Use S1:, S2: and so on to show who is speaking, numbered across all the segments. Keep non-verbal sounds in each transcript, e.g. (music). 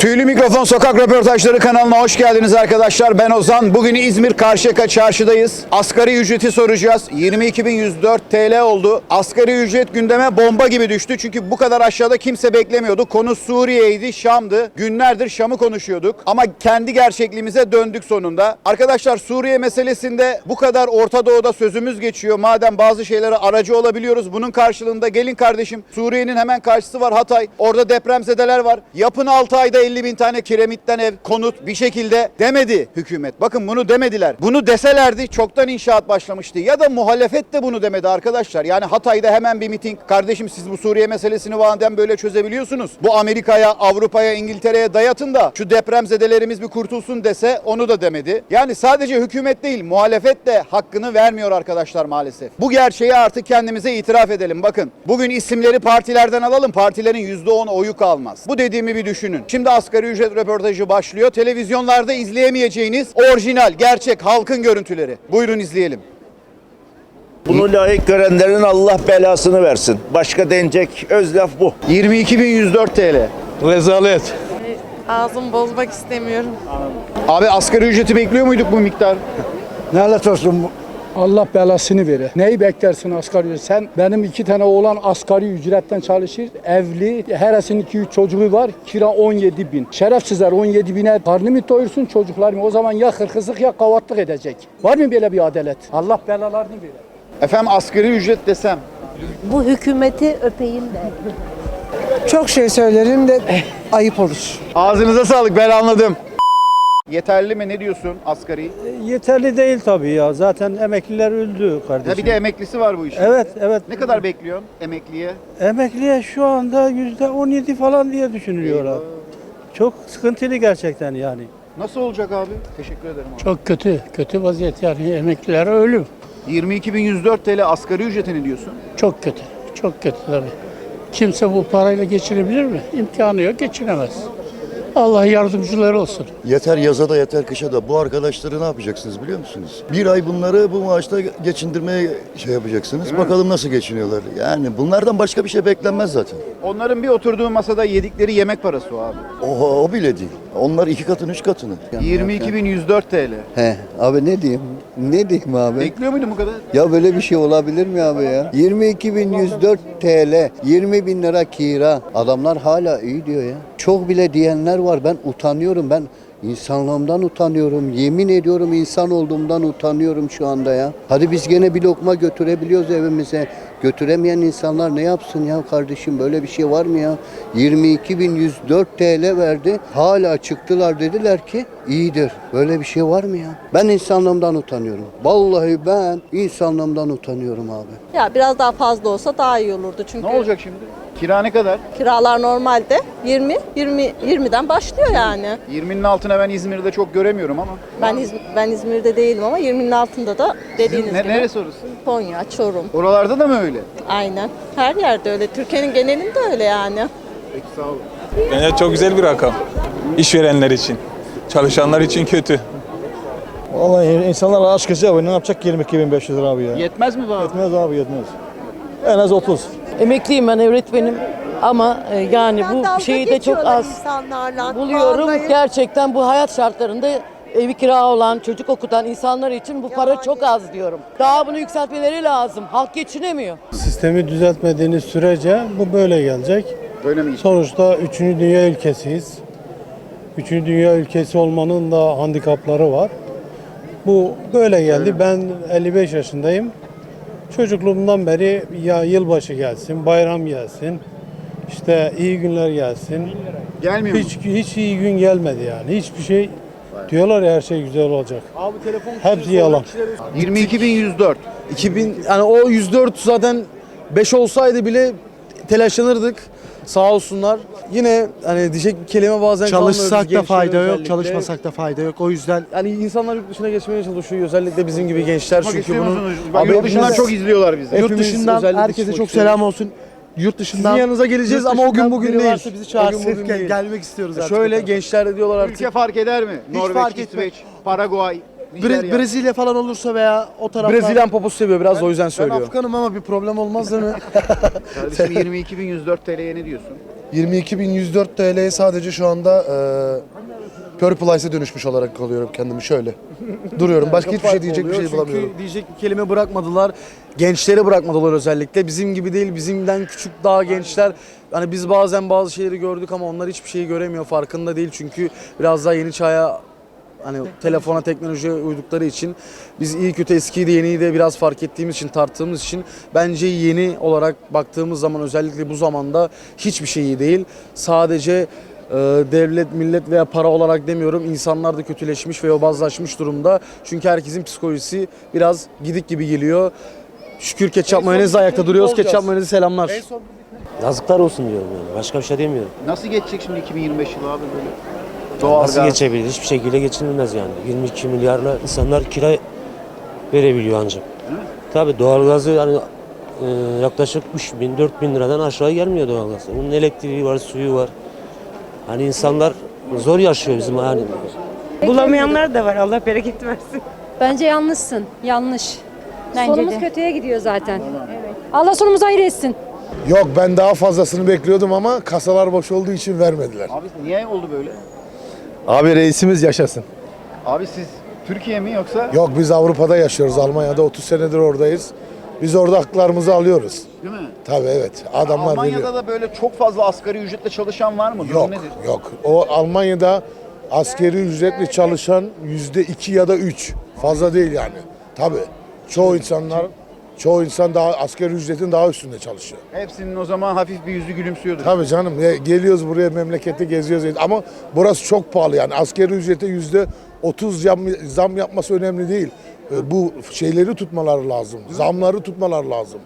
S1: Tüylü Mikrofon Sokak Röportajları kanalına hoş geldiniz arkadaşlar. Ben Ozan. Bugün İzmir Karşıyaka çarşıdayız. Asgari ücreti soracağız. 22.104 TL oldu. Asgari ücret gündeme bomba gibi düştü. Çünkü bu kadar aşağıda kimse beklemiyordu. Konu Suriye'ydi, Şam'dı. Günlerdir Şam'ı konuşuyorduk. Ama kendi gerçekliğimize döndük sonunda. Arkadaşlar Suriye meselesinde bu kadar Orta Doğu'da sözümüz geçiyor. Madem bazı şeylere aracı olabiliyoruz. Bunun karşılığında gelin kardeşim Suriye'nin hemen karşısı var Hatay. Orada depremzedeler var. Yapın 6 ayda 50 bin tane kiremitten ev, konut bir şekilde demedi hükümet. Bakın bunu demediler. Bunu deselerdi çoktan inşaat başlamıştı. Ya da muhalefet de bunu demedi arkadaşlar. Yani Hatay'da hemen bir miting. Kardeşim siz bu Suriye meselesini madem böyle çözebiliyorsunuz. Bu Amerika'ya, Avrupa'ya, İngiltere'ye dayatın da şu depremzedelerimiz bir kurtulsun dese onu da demedi. Yani sadece hükümet değil muhalefet de hakkını vermiyor arkadaşlar maalesef. Bu gerçeği artık kendimize itiraf edelim. Bakın bugün isimleri partilerden alalım. Partilerin %10 oyu kalmaz. Bu dediğimi bir düşünün. Şimdi asgari ücret röportajı başlıyor. Televizyonlarda izleyemeyeceğiniz orijinal, gerçek halkın görüntüleri. Buyurun izleyelim.
S2: Bunu layık görenlerin Allah belasını versin. Başka denecek öz laf bu.
S1: 22.104 TL.
S3: Rezalet.
S4: Ağzımı bozmak istemiyorum.
S1: Abi asgari ücreti bekliyor muyduk bu miktar?
S3: Lanet olsun bu. Allah belasını verir. Neyi beklersin asgari ücret? Sen benim iki tane oğlan asgari ücretten çalışır. Evli. Heresinin iki üç çocuğu var. Kira 17 bin. Şerefsizler 17 bine karnı mı doyursun çocuklar mı? O zaman ya hırkızlık ya kavatlık edecek. Var mı böyle bir adalet? Allah belalarını verir.
S1: Efendim asgari ücret desem.
S5: Bu hükümeti öpeyim de.
S6: Çok şey söylerim de ayıp olur.
S1: Ağzınıza sağlık ben anladım. Yeterli mi ne diyorsun asgari?
S7: Yeterli değil tabii ya. Zaten emekliler öldü kardeşim.
S1: Ya bir de emeklisi var bu işin.
S7: Evet, evet.
S1: Ne kadar bekliyorsun emekliye?
S7: Emekliye şu anda yüzde 17 falan diye düşünülüyor abi. Çok sıkıntılı gerçekten yani.
S1: Nasıl olacak abi? Teşekkür ederim abi.
S8: Çok kötü, kötü vaziyet yani emekliler ölüm.
S1: 22.104 TL asgari ücretini diyorsun.
S8: Çok kötü, çok kötü tabii. Kimse bu parayla geçirebilir mi? İmkanı yok, geçinemez. Allah yardımcıları olsun.
S9: Yeter yaza da yeter kışa da. Bu arkadaşları ne yapacaksınız biliyor musunuz? Bir ay bunları bu maaşla geçindirmeye şey yapacaksınız. Bakalım nasıl geçiniyorlar. Yani bunlardan başka bir şey beklenmez zaten.
S1: Onların bir oturduğu masada yedikleri yemek parası o abi.
S9: O, o bile değil. Onlar iki katını, üç katını.
S1: 22.104 TL.
S10: He abi ne diyeyim? Ne diyeyim abi?
S1: Bekliyor muydun bu kadar?
S10: Ya böyle bir şey olabilir mi abi ya? 22.104 TL, 20 bin lira kira. Adamlar hala iyi diyor ya. Çok bile diyenler var. Ben utanıyorum. Ben insanlığımdan utanıyorum. Yemin ediyorum insan olduğumdan utanıyorum şu anda ya. Hadi biz gene bir lokma götürebiliyoruz evimize. Götüremeyen insanlar ne yapsın ya kardeşim? Böyle bir şey var mı ya? 22.104 TL verdi. Hala çıktılar dediler ki iyidir. Böyle bir şey var mı ya? Ben insanlığımdan utanıyorum. Vallahi ben insanlığımdan utanıyorum abi.
S4: Ya biraz daha fazla olsa daha iyi olurdu çünkü
S1: Ne olacak şimdi? Kira ne kadar?
S4: kiralar normalde 20 20 20'den başlıyor yani.
S1: 20'nin altına ben İzmir'de çok göremiyorum ama.
S4: Ben İz, ben İzmir'de değilim ama 20'nin altında da dediğiniz
S1: Ne,
S4: gibi.
S1: neresi orası?
S4: Konya, Çorum.
S1: Oralarda da mı öyle?
S4: Aynen. Her yerde öyle. Türkiye'nin genelinde öyle yani.
S1: Peki sağ olun.
S11: Bence çok güzel bir rakam. İşverenler için. Çalışanlar için kötü.
S7: Vallahi insanlar aç kızı abi ne yapacak 22.500 lira abi ya?
S1: Yetmez mi bu abi?
S7: Yetmez abi yetmez. En az 30.
S6: Emekliyim ben öğretmenim ama e, yani bu şeyi de çok az
S5: insanlarla.
S6: buluyorum.
S5: Vallahi.
S6: Gerçekten bu hayat şartlarında evi kira olan, çocuk okutan insanlar için bu para çok az diyorum. Daha bunu yükseltmeleri lazım. Halk geçinemiyor.
S7: Sistemi düzeltmediğiniz sürece bu böyle gelecek.
S1: Böyle mi?
S7: Sonuçta 3. dünya ülkesiyiz. 3. dünya ülkesi olmanın da handikapları var. Bu böyle geldi. Ben 55 yaşındayım. Çocukluğumdan beri ya yılbaşı gelsin, bayram gelsin, işte iyi günler gelsin.
S1: Gelmiyor mu?
S7: Hiç hiç iyi gün gelmedi yani. Hiçbir şey diyorlar ya her şey güzel olacak. Hepsi yalan.
S1: 22.104.
S12: 2000 yani o 104 zaten 5 olsaydı bile telaşlanırdık. Sağ olsunlar. Yine hani diyecek bir kelime bazen
S3: Çalışsak da fayda yok,
S12: özellikle.
S3: çalışmasak da fayda yok. O yüzden
S12: Yani insanlar yurt dışına geçmeye çalışıyor. Özellikle bizim gibi gençler
S1: Yapmak
S12: çünkü
S1: istiyor
S12: bunu
S1: musunuz? Bak, yurt dışından
S12: hepimiz-
S1: çok izliyorlar bizi.
S3: Yurt
S12: Hepimiz
S3: dışından
S12: özellikle
S3: herkese çok
S12: istiyoruz.
S3: selam olsun. Yurt dışından
S12: Sizin yanınıza geleceğiz
S3: yurt
S12: ama o gün
S3: dışından
S12: bugün
S3: biri
S12: değil.
S3: varsa bizi
S12: O gün
S3: çağırsın.
S12: bugün
S3: Gel-
S12: değil.
S3: gelmek istiyoruz artık.
S12: Şöyle
S3: tarafa.
S12: gençler de diyorlar artık.
S1: Ülke fark eder mi? Norveç,
S3: fark etmez.
S1: İsveç, Paraguay,
S3: Bre-
S1: Nijerya.
S3: Brezilya falan olursa veya o taraflar.
S12: Brezilyan poposu seviyor biraz da o yüzden
S3: Ben
S12: söylüyor.
S3: Afganım ama bir problem olmaz değil mi?
S1: Kardeşim 22.104 TL'ye ne diyorsun?
S13: 22.104 TL'ye sadece şu anda e, Purple dönüşmüş olarak kalıyorum kendimi şöyle. Duruyorum. Başka hiçbir şey diyecek bir şey
S12: Çünkü
S13: bulamıyorum.
S12: diyecek bir kelime bırakmadılar. Gençleri bırakmadılar özellikle. Bizim gibi değil, bizimden küçük daha gençler. Hani biz bazen bazı şeyleri gördük ama onlar hiçbir şeyi göremiyor, farkında değil. Çünkü biraz daha yeni çaya hani telefona, teknolojiye uydukları için biz iyi kötü eskiyi de yeniyi de biraz fark ettiğimiz için, tarttığımız için bence yeni olarak baktığımız zaman özellikle bu zamanda hiçbir şey iyi değil. Sadece ee, devlet, millet veya para olarak demiyorum insanlar da kötüleşmiş ve yobazlaşmış durumda. Çünkü herkesin psikolojisi biraz gidik gibi geliyor. Şükür ketçap mayonez ayakta duruyoruz. Ketçap mayonezi selamlar.
S4: Yazıklar olsun diyorum yani. Başka bir şey demiyorum.
S1: Nasıl geçecek şimdi 2025 yılı abi böyle?
S4: Nasıl
S1: Doğalgaz.
S4: geçebilir? Hiçbir şekilde geçinilmez yani. 22 milyarla insanlar kira verebiliyor ancak. Tabii doğalgazı yani e, yaklaşık 3 bin, 4 bin liradan aşağı gelmiyor doğalgaz. Bunun elektriği var, suyu var. Hani insanlar zor yaşıyor bizim yani.
S14: Bulamayanlar da var. Allah bereket versin.
S15: Bence yanlışsın. Yanlış.
S14: Bence
S15: Sonumuz
S14: de.
S15: kötüye gidiyor zaten. Allah sonumuzu hayır etsin.
S13: Yok ben daha fazlasını bekliyordum ama kasalar boş olduğu için vermediler.
S1: Abi niye oldu böyle?
S13: Abi reisimiz yaşasın.
S1: Abi siz Türkiye mi yoksa?
S13: Yok biz Avrupa'da yaşıyoruz. Almanya'da 30 senedir oradayız. Biz orada haklarımızı alıyoruz.
S1: Değil mi?
S13: Tabii evet. Adamlar
S1: Almanya'da
S13: veriyor.
S1: da böyle çok fazla asgari ücretle çalışan var mı? Durum
S13: Yok
S1: nedir?
S13: yok. O Almanya'da askeri ücretli çalışan yüzde iki ya da üç. Fazla değil yani. Tabii. Çoğu insanlar çoğu insan daha askeri ücretin daha üstünde çalışıyor.
S1: Hepsinin o zaman hafif bir yüzü gülümsüyordur.
S13: Tabii canım ya geliyoruz buraya memlekette geziyoruz ama burası çok pahalı yani askeri ücrete yüzde 30 zam, zam yapması önemli değil. E, Bu şeyleri tutmaları lazım. Zamları tutmaları lazım.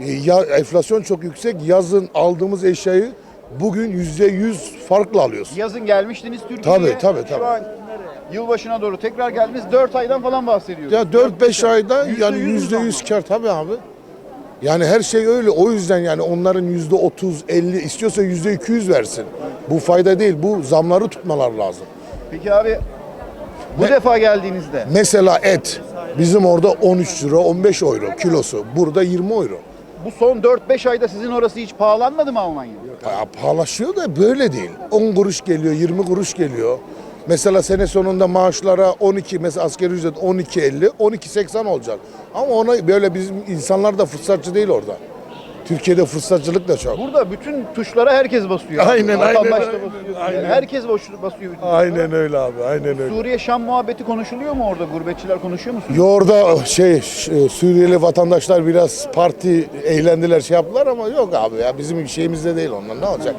S13: E, Ya enflasyon çok yüksek. Yazın aldığımız eşyayı bugün yüzde yüz farklı alıyoruz.
S1: Yazın gelmiştiniz Türkiye'ye.
S13: Tabii, tabii, tabii.
S1: Şu an yılbaşına doğru tekrar geldiniz. 4 aydan falan bahsediyoruz.
S13: Ya 4-5 ayda
S1: Yüzde
S13: yani
S1: yüz
S13: yüzde yüz kar tabii abi. Yani her şey öyle. O yüzden yani onların yüzde 30, 50 istiyorsa yüzde 200 versin. Bu fayda değil. Bu zamları tutmalar lazım.
S1: Peki abi bu defa geldiğinizde
S13: Mesela et bizim orada 13 lira 15 euro kilosu. Burada 20 euro.
S1: bu son 4-5 ayda sizin orası hiç pahalanmadı mı Almanya?
S13: Ya pahalaşıyor da böyle değil. 10 kuruş geliyor, 20 kuruş geliyor. Mesela sene sonunda maaşlara 12 mesela asgari ücret 12.50, 12.80 olacak. Ama ona böyle bizim insanlar da fırsatçı değil orada. Türkiye'de fırsatçılık da çok.
S1: Burada bütün tuşlara herkes basıyor.
S13: Aynen, aynen, aynen,
S1: basıyor.
S13: aynen.
S1: Herkes boş- basıyor bütün
S13: Aynen öyle abi, aynen öyle.
S1: Suriye Şam muhabbeti konuşuluyor mu orada? Gurbetçiler konuşuyor musun?
S13: Yo orada şey ş- Suriyeli vatandaşlar biraz parti eğlendiler şey yaptılar ama yok abi ya bizim şeyimizde değil onlar ne olacak?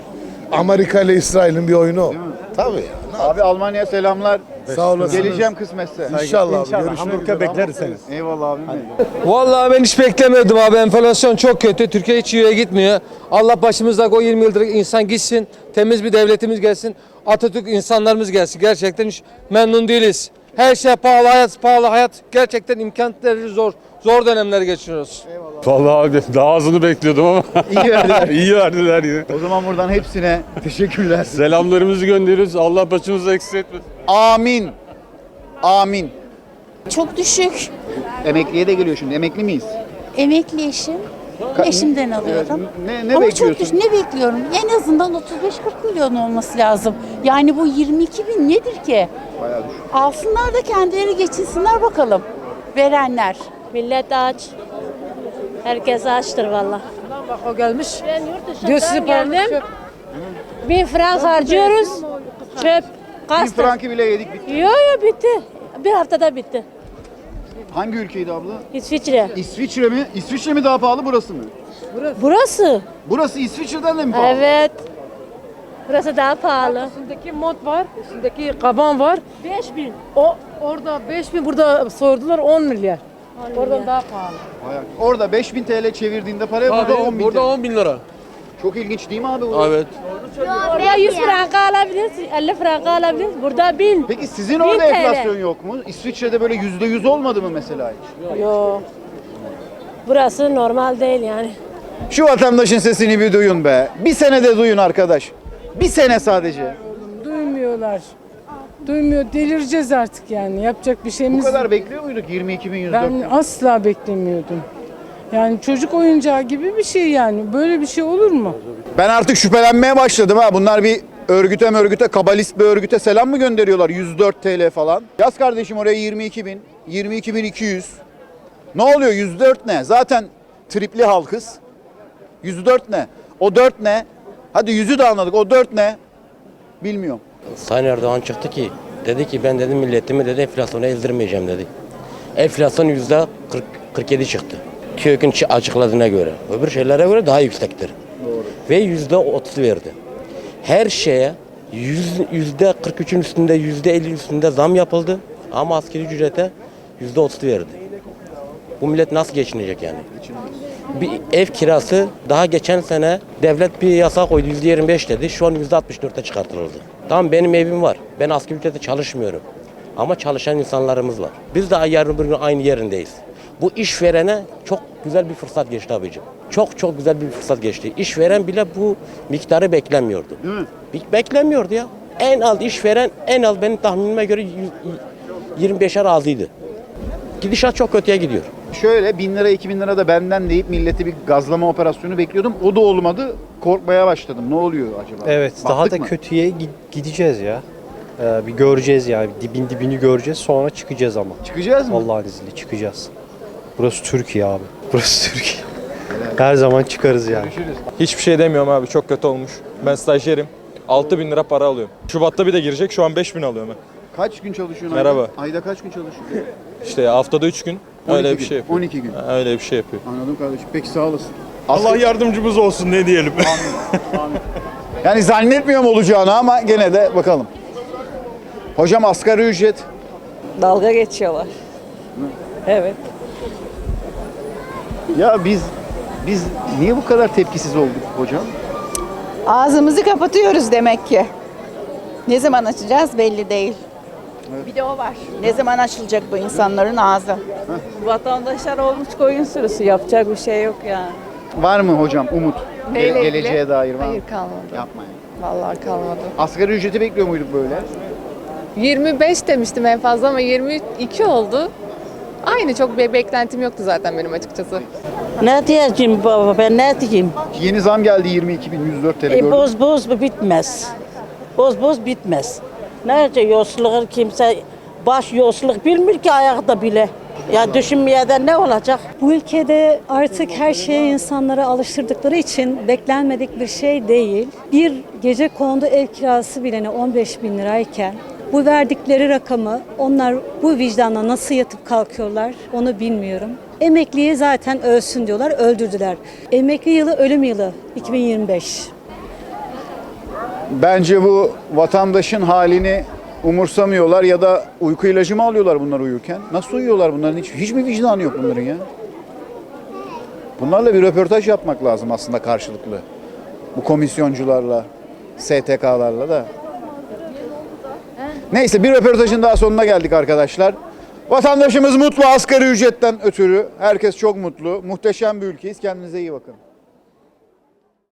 S13: Amerika ile İsrail'in bir oyunu. Tabii ya.
S1: Abi Almanya'ya selamlar.
S13: Sağ olasınız.
S1: Geleceğim kısmetse.
S13: İnşallah, abi, görüşmek üzere.
S12: bekleriz seni.
S1: Eyvallah abim.
S16: Vallahi ben hiç beklemiyordum abi. Enflasyon çok kötü. Türkiye hiç iyiye gitmiyor. Allah başımızdaki o 20 yıldır insan gitsin. Temiz bir devletimiz gelsin. Atatürk insanlarımız gelsin. Gerçekten hiç memnun değiliz. Her şey pahalı, hayat pahalı. Hayat gerçekten imkanları zor. Zor dönemler geçiriyoruz.
S17: Vallahi abi daha azını bekliyordum ama
S1: İyi verdiler. (laughs)
S17: iyi verdiler yine.
S1: O zaman buradan hepsine teşekkürler.
S17: Selamlarımızı gönderiyoruz. Allah başımızı eksik etmesin.
S1: Amin. Amin.
S14: Çok düşük.
S1: Emekliye de geliyor şimdi. Emekli miyiz?
S14: Emekli eşim. Eşimden alıyorum.
S1: Ne, ne
S14: Ama
S1: bekliyorsun?
S14: çok düşük. Ne bekliyorum? En azından 35-40 milyon olması lazım. Yani bu 22 bin nedir ki?
S1: Bayağı düşük.
S14: Alsınlar da kendileri geçinsinler bakalım. Verenler.
S15: Millet aç. Herkes açtır valla.
S18: Bak o gelmiş.
S15: Diyor sizi geldim. Bin frank harcıyoruz. Çöp.
S1: Bir
S15: Kastır.
S1: franki bile yedik bitti.
S15: Yo yo bitti. Bir haftada bitti.
S1: Hangi ülkeydi abla?
S15: İsviçre.
S1: İsviçre mi? İsviçre mi daha pahalı burası mı?
S15: Burası.
S1: Burası İsviçre'den de mi pahalı?
S15: Evet. Burası daha pahalı.
S18: Üstündeki mont var, üstündeki kaban var.
S15: 5000.
S18: O orada 5 bin, burada sordular 10 milyar. Oradan daha pahalı.
S1: Bayağı. Orada 5000 TL çevirdiğinde paraya burada 10 bin
S16: Burada
S1: TL.
S16: 10 bin lira.
S1: Çok ilginç değil mi abi? bu?
S16: Evet.
S15: Orada 100 frank alabilirsin, 50 frank alabilirsin. Burada 1000.
S1: Peki sizin
S15: Bin
S1: orada
S15: TL.
S1: enflasyon yok mu? İsviçre'de böyle %100 olmadı mı mesela hiç?
S15: Yo. Burası normal değil yani.
S1: Şu vatandaşın sesini bir duyun be. Bir sene de duyun arkadaş. Bir sene sadece.
S18: Duymuyorlar. Duymuyor. Delireceğiz artık yani. Yapacak bir
S1: Bu
S18: şeyimiz
S1: kadar bekliyor muyduk 22.104?
S18: Ben asla beklemiyordum. Yani çocuk oyuncağı gibi bir şey yani. Böyle bir şey olur mu?
S1: Ben artık şüphelenmeye başladım ha. Bunlar bir örgüte örgüte, kabalist bir örgüte selam mı gönderiyorlar? 104 TL falan. Yaz kardeşim oraya 22 bin, 22 bin 200. Ne oluyor 104 ne? Zaten tripli halkız. 104 ne? O 4 ne? Hadi yüzü de anladık. O 4 ne? Bilmiyorum.
S19: Sayın Erdoğan çıktı ki dedi ki ben dedim milletimi dedi enflasyonu ezdirmeyeceğim dedi. Enflasyon yüzde 40, 47 çıktı. TÜİK'in çı- açıkladığına göre. Öbür şeylere göre daha yüksektir. Ve yüzde 30 verdi. Her şeye yüz- yüzde 43'ün üstünde yüzde 50 üstünde zam yapıldı. Ama askeri ücrete yüzde 30 verdi. Bu millet nasıl geçinecek yani? Bir ev kirası daha geçen sene devlet bir yasa koydu yüzde 25 dedi. Şu an yüzde 64'e çıkartıldı. Tamam benim evim var. Ben asgari ücrete çalışmıyorum. Ama çalışan insanlarımız var. Biz daha yarın bir gün aynı yerindeyiz. Bu işverene çok güzel bir fırsat geçti abicim. Çok çok güzel bir fırsat geçti. İşveren bile bu miktarı beklemiyordu.
S1: Değil mi?
S19: Be- Beklemiyordu ya. En az işveren en az benim tahminime göre yüz- y- 25'e razıydı. Gidişat çok kötüye gidiyor.
S1: Şöyle 1000 lira 2000 lira da benden deyip milleti bir gazlama operasyonu bekliyordum. O da olmadı. Korkmaya başladım. Ne oluyor acaba?
S20: Evet daha
S1: Battık
S20: da
S1: mı?
S20: kötüye gi- gideceğiz ya. Ee, bir göreceğiz yani dibin dibini göreceğiz sonra çıkacağız ama.
S1: Çıkacağız mı?
S20: Allah'ın izniyle çıkacağız. Burası Türkiye abi. (laughs) Burası Türkiye. Her zaman çıkarız yani.
S21: Hiçbir şey demiyorum abi çok kötü olmuş. Ben stajyerim. 6000 bin lira para alıyorum. Şubat'ta bir de girecek şu an 5000 bin alıyorum ben.
S1: Kaç gün çalışıyorsun
S21: Merhaba.
S1: ayda? Ayda kaç gün çalışıyorsun? (laughs)
S21: İşte haftada 3 gün öyle
S1: 12
S21: bir
S1: gün,
S21: şey yapıyor.
S1: 12 gün.
S21: Öyle bir şey yapıyor.
S1: Anladım kardeşim. Peki sağ olasın.
S2: Allah yardımcımız olsun ne diyelim. (laughs)
S1: Yani zannetmiyorum olacağını ama gene de bakalım. Hocam asgari ücret
S18: Dalga geçiyorlar. Evet.
S1: ya biz biz niye bu kadar tepkisiz olduk hocam?
S14: Ağzımızı kapatıyoruz demek ki. Ne zaman açacağız belli değil. Bir de o var. Ne zaman açılacak bu insanların ağzı?
S18: Vatandaşlar olmuş koyun sürüsü. Yapacak bir şey yok yani.
S1: Var mı hocam umut?
S18: Neyle
S1: Ge-
S18: ilgili?
S1: geleceğe dair var mı?
S18: Hayır kalmadı.
S1: Yapma ya.
S18: Vallahi kalmadı.
S1: Asgari ücreti bekliyor muyduk böyle?
S18: 25 demiştim en fazla ama 22 oldu. Aynı çok bir beklentim yoktu zaten benim açıkçası.
S6: Ne diyeceğim baba ben ne diyeyim?
S1: Yeni zam geldi 22.104 TL.
S6: E, boz boz bitmez. Boz boz bitmez. Nerede yoksulluğu kimse baş yoksulluk bilmiyor ki ayakta bile. Ya düşünmeye de ne olacak?
S22: Bu ülkede artık her şeye insanları alıştırdıkları için beklenmedik bir şey değil. Bir gece kondu ev kirası bile 15 bin lirayken bu verdikleri rakamı onlar bu vicdanla nasıl yatıp kalkıyorlar onu bilmiyorum. Emekliyi zaten ölsün diyorlar, öldürdüler. Emekli yılı ölüm yılı 2025.
S1: Bence bu vatandaşın halini umursamıyorlar ya da uyku ilacı mı alıyorlar bunlar uyurken? Nasıl uyuyorlar bunların? Hiç, hiç mi vicdanı yok bunların ya? Bunlarla bir röportaj yapmak lazım aslında karşılıklı. Bu komisyoncularla, STK'larla da. Neyse bir röportajın daha sonuna geldik arkadaşlar. Vatandaşımız mutlu asgari ücretten ötürü. Herkes çok mutlu. Muhteşem bir ülkeyiz. Kendinize iyi bakın.